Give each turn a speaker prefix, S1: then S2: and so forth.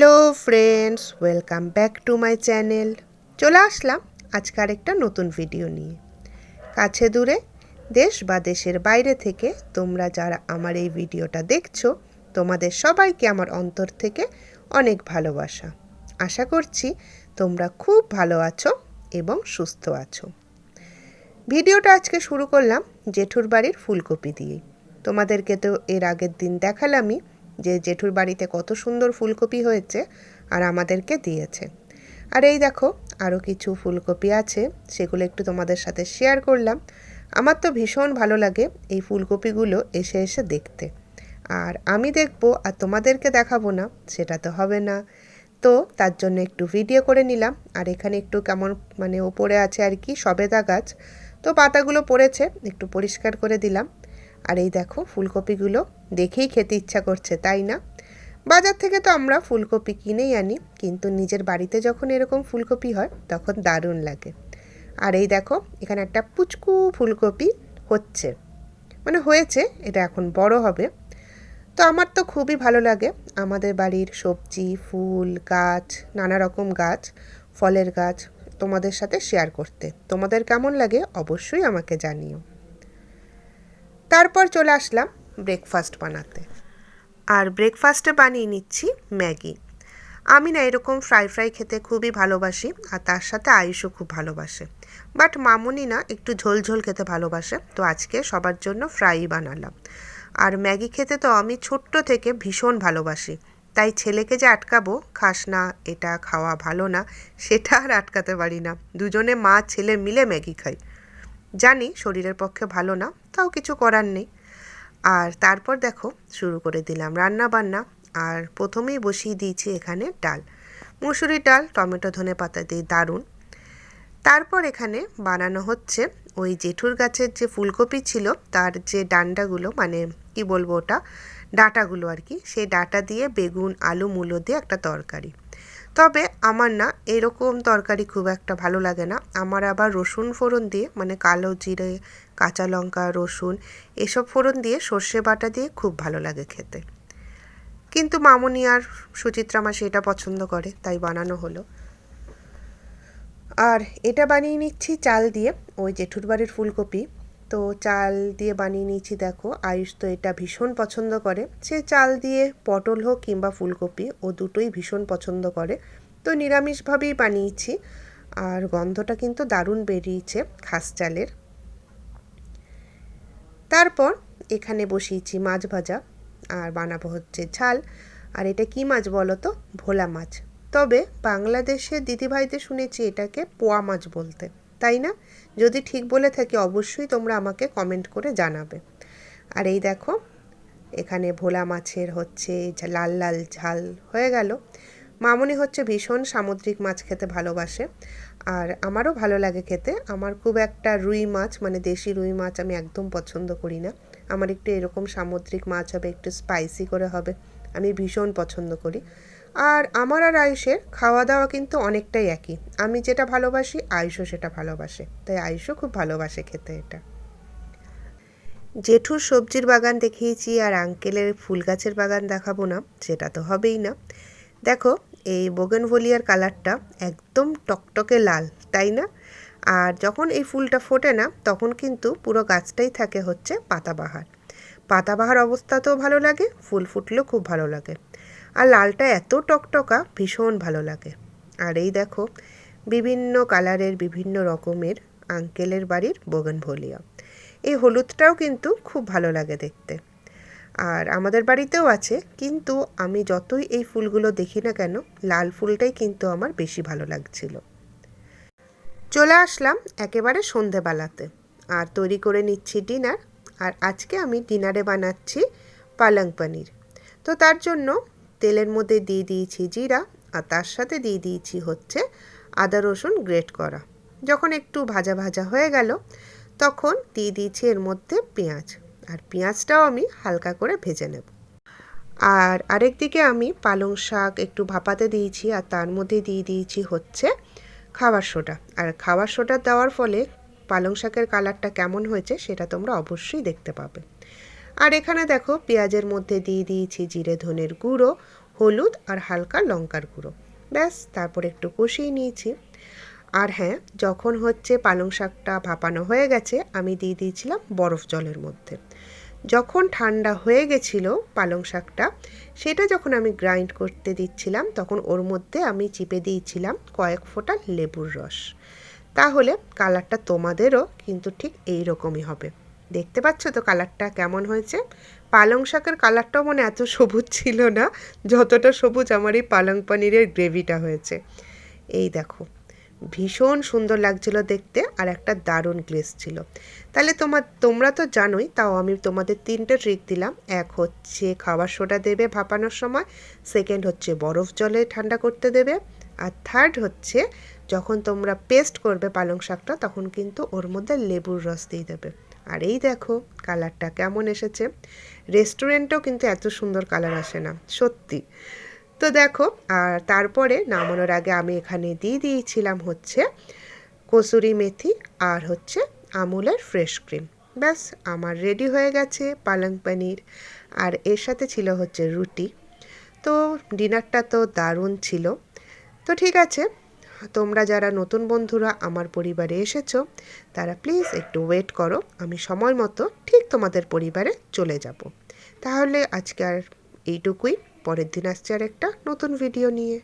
S1: Hello friends, welcome back to my channel. চলে আসলাম আজকে আরেকটা নতুন ভিডিও নিয়ে। কাছে দূরে, দেশ বা দেশের বাইরে থেকে তোমরা যারা আমার এই ভিডিওটা দেখছ, তোমাদের সবাইকে আমার অন্তর থেকে অনেক ভালোবাসা। আশা করছি তোমরা খুব ভালো আছো এবং সুস্থ আছো। ভিডিওটা আজকে শুরু করলাম জেঠুর বাড়ির ফুলকপি দিয়ে তোমাদেরকে তো এর আগের দিন দেখালামই যে জেঠুর বাড়িতে কত সুন্দর ফুলকপি হয়েছে আর আমাদেরকে দিয়েছে। আর এই দেখো আরও কিছু ফুলকপি আছে, সেগুলো একটু তোমাদের সাথে শেয়ার করলাম। আমার তো ভীষণ ভালো লাগে এই ফুলকপিগুলো এসে এসে দেখতে। আর আমি দেখব আর তোমাদেরকে দেখাবো না, সেটা তো হবে না। তো তার জন্য একটু ভিডিও করে নিলাম। আর এখানে একটু কেমন মানে ওপরে আছে আর কি সবেদা গাছ। তো পাতাগুলো পড়েছে, একটু পরিষ্কার করে দিলাম। আর এই দেখো ফুলকপিগুলো দেখেই খেতে ইচ্ছা করছে, তাই না? বাজার থেকে তো আমরা ফুলকপি কিনেই আনি, কিন্তু নিজের বাড়িতে যখন এরকম ফুলকপি হয়, তখন দারুণ লাগে। আর এই দেখো, এখানে একটা পুচকু ফুলকপি হচ্ছে। মানে হয়েছে, এটা এখন বড় হবে। তো আমার তো খুবই ভালো লাগে, আমাদের বাড়ির সবজি, ফুল, গাছ, নানা রকম গাছ, ফলের গাছ তোমাদের সাথে শেয়ার করতে। তোমাদের কেমন লাগে অবশ্যই আমাকে জানিও। তারপর চলে আসলাম ব্রেকফাস্ট বানাতে। আর ব্রেকফাস্টে বানিয়ে নিচ্ছি ম্যাগি। আমি না এরকম ফ্রাই ফ্রাই খেতে খুবই ভালোবাসি, আর তার সাথে আয়ুষও খুব ভালোবাসে। বাট মামুনি না একটু ঝোল ঝোল খেতে ভালোবাসে, তো আজকে সবার জন্য ফ্রাই বানালাম। আর ম্যাগি খেতে তো আমি ছোট্ট থেকে ভীষণ ভালোবাসি। তাই ছেলেকে যে আটকাবো, খাস না এটা খাওয়া ভালো না, সেটা আর আটকাতে পারি না। দুজনে মা ছেলে মিলে ম্যাগি খাই। জানি শরীরের পক্ষে ভালো না, তাও কিছু করার নেই। আর তারপর দেখো, শুরু করে দিলাম রান্না বান্না আর প্রথমেই বসিয়ে দিয়েছি এখানে ডাল। মুসুরি ডাল, টমেটো, ধনে পাতা দিয়ে দারুণ। তারপর এখানে বানানো হচ্ছে ওই জেঠুর গাছের যে ফুলকপি ছিল, তার যে ডান্ডাগুলো মানে কি বলব ওটা, ডাটাগুলো আর কি, সেই ডাটা দিয়ে বেগুন, আলু, মূলো দিয়ে একটা তরকারি। তবে আমার না এরকম তরকারি খুব একটা ভালো লাগে না। আমার আবার রসুন ফোড়ন দিয়ে মানে কালো জিরে, কাঁচা লঙ্কা, রসুন এসব ফোড়ন দিয়ে সর্ষে বাটা দিয়ে খুব ভালো লাগে খেতে। কিন্তু মামনি আর সুচিত্রা মাসি এটা পছন্দ করে, তাই বানানো হলো। আর এটা বানিয়ে নিচ্ছি চাল দিয়ে, ওই জেঠুর বাড়ির ফুলকপি। তো চাল দিয়ে বানিয়ে নিয়েছি, দেখো। আয়ুষ তো এটা ভীষণ পছন্দ করে। সে চাল দিয়ে পটল হোক কিংবা ফুলকপি, ও দুটোই ভীষণ পছন্দ করে। তো নিরামিষভাবেই বানিয়েছি। আর গন্ধটা কিন্তু দারুণ বেরিয়েছে খাস চালের। তারপর এখানে বসিয়েছি মাছ ভাজা। আর বানাবো হচ্ছে ঝাল। আর এটা কি মাছ বলো তো? ভোলা মাছ। তবে বাংলাদেশে দিদিভাইদের শুনেছি এটাকে পোয়া মাছ বলতে। তাই না? যদি ঠিক বলে থাকি অবশ্যই তোমরা আমাকে কমেন্ট করে জানাবে। আর এই দেখো, এখানে ভোলা মাছের হচ্ছে লাল লাল ঝাল হয়ে গেল। মামনি হচ্ছে ভীষণ সামুদ্রিক মাছ খেতে ভালোবাসে। আর আমারও ভালো লাগে খেতে। আমার খুব একটা রুই মাছ মানে দেশি রুই মাছ আমি একদম পছন্দ করি না। আমার একটু এরকম সামুদ্রিক মাছ হবে, একটু স্পাইসি করে হবে, আমি ভীষণ পছন্দ করি। আর আমার আর আয়ুষের খাওয়া দাওয়া কিন্তু অনেকটাই একই। আমি যেটা ভালোবাসি, আয়ুষও সেটা ভালোবাসে। তাই আয়ুষও খুব ভালোবাসে খেতে এটা। জেঠুর সবজির বাগান দেখিয়েছি আর আঙ্কেলের ফুল গাছের বাগান দেখাবো না, সেটা তো হবেই না। দেখো, এই বোগেনভলিয়ার কালারটা একদম টকটকে লাল, তাই না? আর যখন এই ফুলটা ফোটে না, তখন কিন্তু পুরো গাছটাই থাকে হচ্ছে পাতাবাহার। পাতাবাহার অবস্থাতেও ভালো লাগে, ফুল ফুটলেও খুব ভালো লাগে। আর লালটা এত টকটকা, ভীষণ ভালো লাগে। আর এই দেখো, বিভিন্ন কালারের, বিভিন্ন রকমের আঙ্কেলের বাড়ির বোগেনভলিয়া। এই হলুদটাও কিন্তু খুব ভালো লাগে দেখতে। আর আমাদের বাড়িতেও আছে, কিন্তু আমি যতই এই ফুলগুলো দেখি না কেন, লাল ফুলটাই কিন্তু আমার বেশি ভালো লাগছিল। চলে আসলাম একেবারে সন্ধেবেলাতে। আর তৈরি করে নিচ্ছি ডিনার। আর আজকে আমি ডিনারে বানাচ্ছি পালং পনির। তো তার জন্য তেলের মধ্যে দিয়ে দিয়েছি জিরা আর তার সাথে দিয়ে দিয়েছি হচ্ছে আদা রসুন গ্রেট করা। যখন একটু ভাজা ভাজা হয়ে গেল, তখন দিয়ে দিয়েছি এর মধ্যে পেঁয়াজ আর পেঁয়াজটাও আমি হালকা করে ভেজে নেব। আর আরেক দিকে আমি পালং শাক একটু ভাপাতে দিয়েছি আর তার মধ্যে দিয়ে দিয়েছি হচ্ছে খাবার সোডা। আর খাবার সোডা দেওয়ার ফলে পালং শাকের কালারটা কেমন হয়েছে সেটা তোমরা অবশ্যই দেখতে পাবে। আর এখানে দেখো পেঁয়াজের মধ্যে দিয়ে দিয়েছি জিরে ধনের গুঁড়ো, হলুদ আর হালকা লঙ্কার গুঁড়ো। ব্যাস, তারপর একটু কষিয়ে নিয়েছি। আর হ্যাঁ যখন হচ্ছে পালং শাকটা ভাপানো হয়ে গেছে, আমি দিয়ে দিয়েছিলাম বরফ জলের মধ্যে। যখন ঠান্ডা হয়ে গেছিল পালং শাকটা, সেটা যখন আমি গ্রাইন্ড করতে দিচ্ছিলাম, তখন ওর মধ্যে আমি চিপে দিয়েছিলাম কয়েক ফোঁটা লেবুর রস। তাহলে কালারটা তোমাদেরও কিন্তু ঠিক এই রকমই হবে। দেখতে পাচ্ছ তো কালারটা কেমন হয়েছে? পালং শাকের কালারটাও মানে এত সবুজ ছিল না, যতটা সবুজ আমার এই পালং পনিরের গ্রেভিটা হয়েছে। এই দেখো, ভীষণ সুন্দর লাগছিল দেখতে আর একটা দারুণ গ্লেস ছিল। তাহলে তোমার তোমরা তো জানোই, তাও আমি তোমাদের তিনটে ট্রিক দিলাম। এক হচ্ছে খাবার সোডা দেবে ভাপানোর সময় সেকেন্ড হচ্ছে বরফ জলে ঠান্ডা করতে দেবে, আর থার্ড হচ্ছে যখন তোমরা পেস্ট করবে পালং শাকটা, তখন কিন্তু ওর মধ্যে লেবুর রস দিয়ে দেবে। আর এই দেখো কালারটা কেমন এসেছে। রেস্টুরেন্টেও কিন্তু এত সুন্দর কালার আসে না, সত্যি। তো দেখো, আর তারপরে নামানোর আগে আমি এখানে দিয়ে দিয়েছিলাম হচ্ছে কসুরি মেথি আর হচ্ছে আমুলের ফ্রেশ ক্রিম। ব্যাস, আমার রেডি হয়ে গেছে পালং পনির। আর এর সাথে ছিল হচ্ছে রুটি। তো ডিনারটা তো দারুণ ছিল। তো ঠিক আছে তোমরা যারা নতুন বন্ধুরা আমার পরিবারে এসেছ, তারা প্লিজ একটু ওয়েট করো। আমি সময় মতো ঠিক তোমাদের পরিবারে চলে যাব। তাহলে আজকে আর এইটুকুই। পরের দিন আসছে আর একটা নতুন ভিডিও নিয়ে।